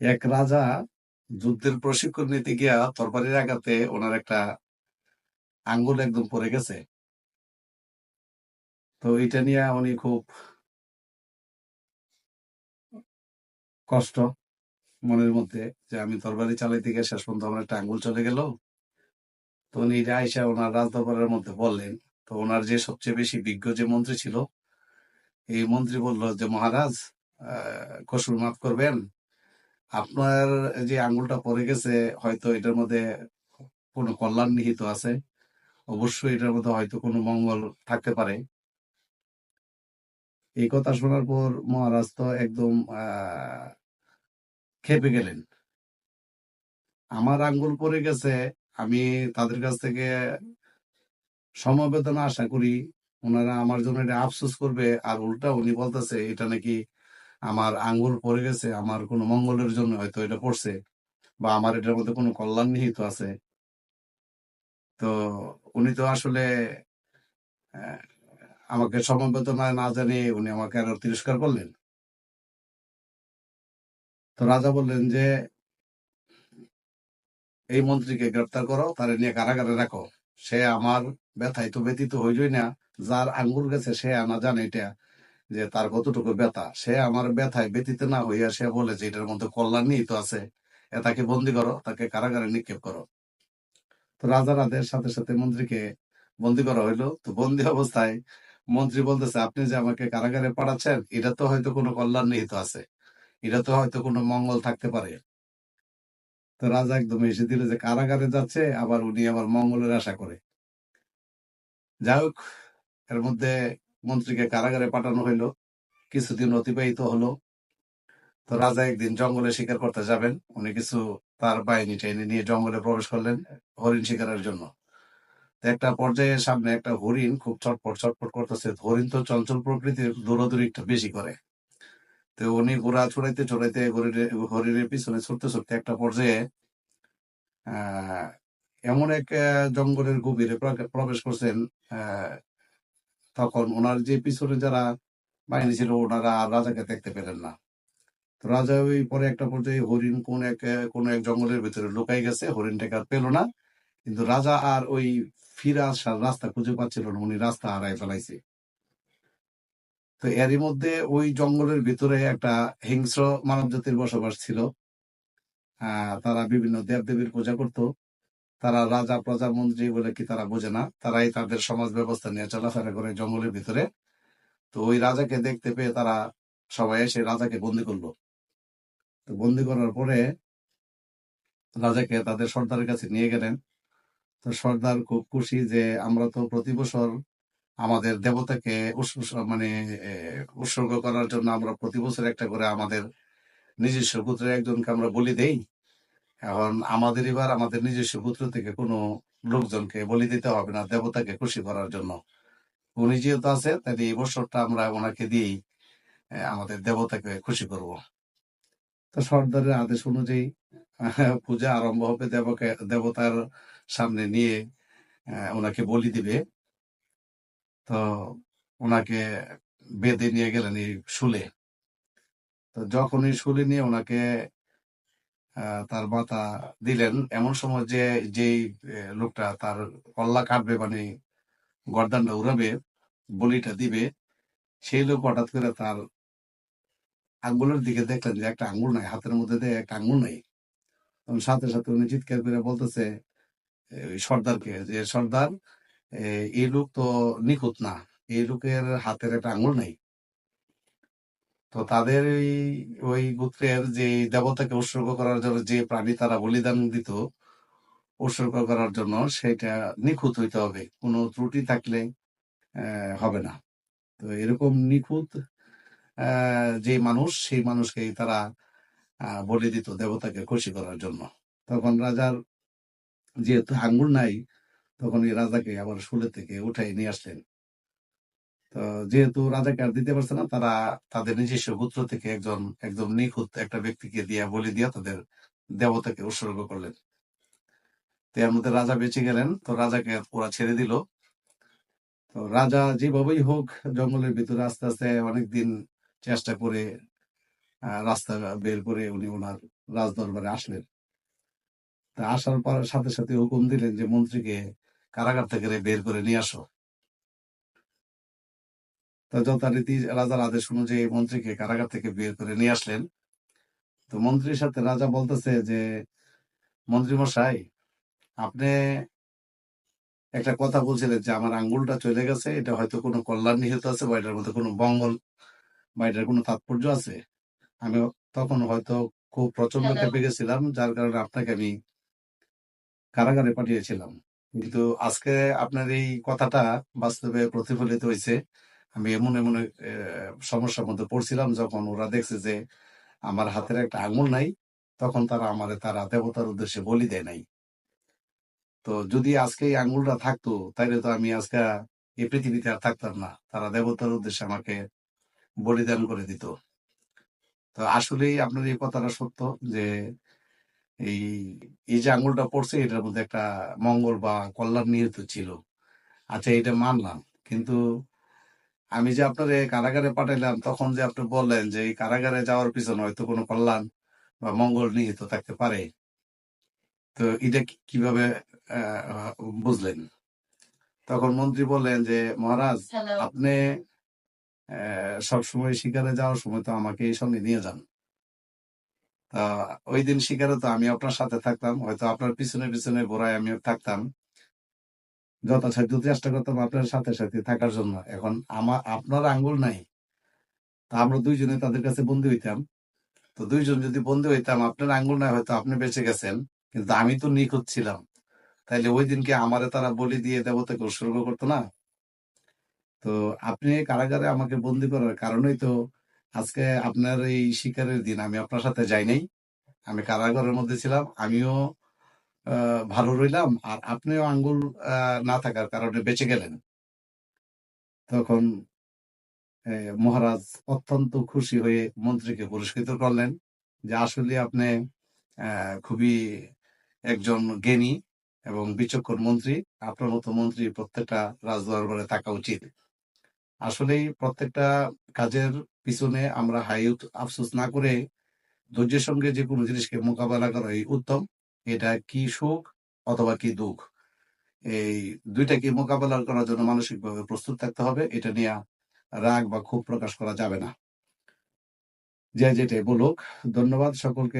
এক রাজা যুদ্ধের প্রশিক্ষণ নিতে গিয়া তরবারির আঘাতে ওনার একটা আঙ্গুল একদম পড়ে গেছে। তো এটা নিয়ে উনি খুব কষ্ট মনের মধ্যে যে আমি তরবারি চালাইতে গিয়ে শেষ পর্যন্ত আমার একটা আঙ্গুল চলে গেল। তো উনি আইসা ওনার রাজদরবারের মধ্যে বললেন তো ওনার যে সবচেয়ে বেশি বিজ্ঞ যে মন্ত্রী ছিল এই মন্ত্রী বলল যে মহারাজ আহ, কসুর মাফ করবেন আপনার যে আঙ্গুলটা পড়ে গেছে, হয়তো এটার মধ্যে কোনো কল্যাণ নিহিত আছে। অবশ্যই এটার মধ্যে হয়তো কোনো মঙ্গল থাকতে পারে। এই কথা শোনার পর মহারাজ তো একদম খেপে গেলেন। আমার আঙ্গুল পড়ে গেছে, আমি তাদের কাছ থেকে সমবেদনা আশা করি, ওনারা আমার জন্য এটা আফসোস করবে, আর উল্টা উনি বলতেছে, এটা নাকি আমার আঙ্গুল পড়ে গেছে, আমার কোনো মঙ্গলের জন্য হয়তো এটা পড়ছে বা আমার এটার মধ্যে কোনো কল্যাণ নিহিত আছে। তো উনি তো আসলে আমাকে সমবেদনা না জানিয়ে উনি আমাকে আরও তিরস্কার করলেন। তো রাজা বললেন যে, এই মন্ত্রীকে গ্রেপ্তার করো, তারে নিয়ে কারাগারে রাখো। সে আমার ব্যথায় তো ব্যতীত হইলই না, যার আঙ্গুর গেছে সে আনা জানে এটা। যে তার কতটুকু ব্যথা। সে আমার ব্যথায় ব্যতীত না হইয়া সে বলে যে এটার মধ্যে কল্যাণ নিহিত আছে। এ তাকে বন্দি করো, তাকে কারাগারে নিক্ষেপ করো। তো রাজার আদেশ সাথে সাথে মন্ত্রীকে বন্দি করা হইল। তো বন্দি অবস্থায় মন্ত্রী বলতেছে, আপনি যে আমাকে কারাগারে পাঠাচ্ছেন, এটা তো হয়তো কোনো কল্যাণ নিহিত আছে। এটা তো হয়তো কোনো মঙ্গল থাকতে পারে। তো রাজা একদম এসে দিল যে কারাগারে যাচ্ছে, আবার উনি আবার মঙ্গলের আশা করে। যাই হোক, এর মধ্যে মন্ত্রীকে কারাগারে পাঠানো হইল। কিছুদিন অতিবাহিত হলো। তো রাজা একদিন জঙ্গলে শিকার করতে যাবেন। উনি কিছু তার বাহিনী টাইনি নিয়ে জঙ্গলে প্রবেশ করলেন হরিণ শিকারের জন্য। একটা পর্যায়ে সামনে একটা হরিণ খুব চটপট চটপট করতেছে। হরিণ তো চঞ্চল প্রকৃতির দৌড়াদৌড়ি একটু বেশি করে। তো উনি ঘোড়া ছড়াইতে ছড়াইতে হরিণের পিছনে ছুটতে ছুটতে একটা পর্যায়ে, আহ, এমন এক জঙ্গলের গভীরে প্র- প্রবেশ করছেন তখন ওনার যে পিছনে যারা বাহিনী ছিল, ওনারা আর রাজাকে দেখতে পেলেন না। তো রাজা ওই পরে একটা পর্যায়ে হরিণ কোন এক কোন এক জঙ্গলের ভিতরে লুকাই গেছে, হরিণটাকে আর পেল না। কিন্তু রাজা আর ওই ফিরে আসার রাস্তা খুঁজে পাচ্ছিল না, উনি রাস্তা হারাই ফেলাইছে। তো এরই মধ্যে ওই জঙ্গলের ভিতরে একটা হিংস্র মানব জাতির বসবাস ছিল। আহ, তারা বিভিন্ন দেবদেবীর পূজা করত। তারা রাজা প্রজামন্ত্রী বলে কি তারা বোঝে না। তারাই তাদের সমাজ ব্যবস্থা নিয়ে চলাফেরা করে জঙ্গলের ভিতরে। তো ওই রাজাকে দেখতে পেয়ে তারা সবাই এসে রাজাকে বন্দি করল। তো বন্দি করার পরে রাজাকে তাদের সর্দারের কাছে নিয়ে গেলেন। তো সর্দার খুব খুশি যে, আমরা তো প্রতি বছর আমাদের দেবতাকে মানে উৎসর্গ করার জন্য আমরা প্রতি বছর একটা করে আমাদের নিজস্ব পুত্রের একজনকে আমরা বলি দেই। এখন আমাদের এবার আমাদের নিজস্ব পুত্র থেকে কোনো লোকজনকে বলি দিতে হবে না, দেবতাকে খুশি করার জন্য। উনি যেহেতু আছে, তাহলে এই বছরটা আমরা ওনাকে দিয়েই আমাদের দেবতাকে খুশি করব। তো সর্দারের আদেশ অনুযায়ী, পূজা আরম্ভ হবে দেবকে, দেবতার সামনে নিয়ে ওনাকে বলি দিবে। তো ওনাকে বেঁধে নিয়ে গেলেন এই শুলে। তো যখন এই শুলে নিয়ে ওনাকে তার মাথা দিলেন। এমন সময় যে, যেই লোকটা তার কল্লা কাটবে মানে গর্দানটা উড়াবে, বলিটা দিবে, সেই লোক হঠাৎ করে তার আঙ্গুলের দিকে দেখলেন যে, একটা আঙ্গুল নাই, হাতের মধ্যে দিয়ে একটা আঙ্গুল নাই। তখন সাথে সাথে উনি চিৎকার করে বলতেছে সর্দারকে যে, সর্দার এই লোক তো নিখুঁত না, এই লোকের হাতের একটা আঙ্গুল নাই। তো তাদের ওই ওই গোত্রের যে দেবতাকে উৎসর্গ করার জন্য যে প্রাণী তারা বলিদান দিত, উৎসর্গ করার জন্য সেটা নিখুঁত হইতে হবে। কোনো ত্রুটি থাকলে হবে না। তো এরকম নিখুঁত যে মানুষ, সেই মানুষকেই তারা বলি দিত দেবতাকে খুশি করার জন্য। তখন রাজার যেহেতু আঙ্গুল নাই, তখন এই রাজাকে আবার শুলে থেকে উঠাই নিয়ে আসলেন। তো যেহেতু আর দিতে পারছে না, তারা তাদের নিজস্ব পুত্র থেকে একজন, একদম নিখুঁত একটা ব্যক্তিকে দিয়া বলি দিয়া তাদের দেবতাকে উৎসর্গ করলেন। তো এর মধ্যে রাজা বেঁচে গেলেন, তো রাজাকে ওরা ছেড়ে দিল। তো রাজা যেভাবেই হোক জঙ্গলের ভিতরে আস্তে আস্তে অনেকদিন চেষ্টা করে রাস্তা বের করে উনি ওনার রাজদরবারে আসলেন। তা আসার পর সাথে সাথে হুকুম দিলেন যে, মন্ত্রীকে কারাগার থেকে বের করে নিয়ে আসো। তো যথারীতি রাজার আদেশ অনুযায়ী মন্ত্রীকে কারাগার থেকে বের করে নিয়ে আসলেন। তো মন্ত্রীর সাথে রাজা বলতেছে যে মন্ত্রী মশাই আপনি একটা কথা বলছিলেন যে আমার আঙ্গুলটা চলে গেছে এটা হয়তো কোনো কল্যাণ নিহিত আছে বা এটার মধ্যে কোনো মঙ্গল বা এটার কোনো তাৎপর্য আছে। আমি তখন হয়তো খুব প্রচণ্ড. কেঁপে গেছিলাম যার কারণে আপনাকে আমি কারাগারে পাঠিয়েছিলাম। কিন্তু আজকে আপনার এই কথাটা বাস্তবে প্রতিফলিত হয়েছে আমি এমন এমন সমস্যার মধ্যে পড়ছিলাম যখন ওরা দেখছে যে আমার হাতের একটা আঙুল নাই, তখন তারা আমার তারা দেবতার উদ্দেশ্যে বলি দেয় নাই। তো যদি আজকে এই আঙ্গুলটা থাকতো, তাইলে তো আমি আজকে এই পৃথিবীতে আর থাকতাম না। তারা দেবতার উদ্দেশ্যে আমাকে বলিদান করে দিত। তো আসলেই আপনার এই কথাটা সত্য যে এই এই যে আঙ্গুলটা পড়ছে, এটার মধ্যে একটা মঙ্গল বা কল্যাণ নিহিত ছিল। আচ্ছা এটা মানলাম। কিন্তু আমি যে আপনার কারাগারে পাঠাইলাম তখন যে আপনি বললেন যে এই কারাগারে যাওয়ার পিছনে হয়তো কোনো কল্যাণ বা মঙ্গল নিহিত থাকতে পারে তো এটা কীভাবে বুঝলেন? তখন মন্ত্রী বললেন যে মহারাজ আপনি আহ, সবসময় শিকারে যাওয়ার সময় তো আমাকে এই সঙ্গে নিয়ে যান। তা ওই দিন শিকারে তো আমি আপনার সাথে থাকতাম হয়তো আপনার পিছনে পিছনে ঘোরায় আমি থাকতাম। যথাসাধ্য চেষ্টা করতাম আপনার সাথে সাথে থাকার জন্য। এখন আমার আপনার আঙ্গুল নাই, তা আমরা দুইজনে তাদের কাছে বন্দী হইতাম। তো দুইজন যদি বন্দী হইতাম, আপনার আঙ্গুল নাই হয়তো আপনি বেঁচে গেছেন, কিন্তু আমি তো নিখোঁজ ছিলাম। তাইলে ওই দিনকে আমারে তারা বলি দিয়ে দেবতাকে উৎসর্গ করতো না? তো আপনি কারাগারে আমাকে বন্দি করার কারণেই তো আজকে আপনার এই শিকারের দিন। আমি আপনার সাথে যাই নাই। আমি কারাগারের মধ্যে ছিলাম। আমিও ভালো রইলাম। আর আপনিও আঙ্গুল না থাকার কারণে বেঁচে গেলেন। তখন মহারাজ অত্যন্ত খুশি হয়ে মন্ত্রীকে পুরস্কৃত করলেন যে আসলে আপনি খুবই একজন জ্ঞানী এবং বিচক্ষণ মন্ত্রী। আপনার মতো মন্ত্রী প্রত্যেকটা রাজদরবারে থাকা উচিত। আসলেই প্রত্যেকটা কাজের পিছনে আমরা হাইউট আফসোস না করে ধৈর্যের সঙ্গে যে কোনো জিনিসকে মোকাবেলা করাই উত্তম। এটা কি সুখ অথবা কি দুঃখ? এই দুইটাকে মোকাবেলা করার জন্য মানসিকভাবে প্রস্তুত থাকতে হবে, এটা নিয়ে রাগ বা ক্ষোভ প্রকাশ করা যাবে না। যে যেটাই বলুক, ধন্যবাদ সকলকে।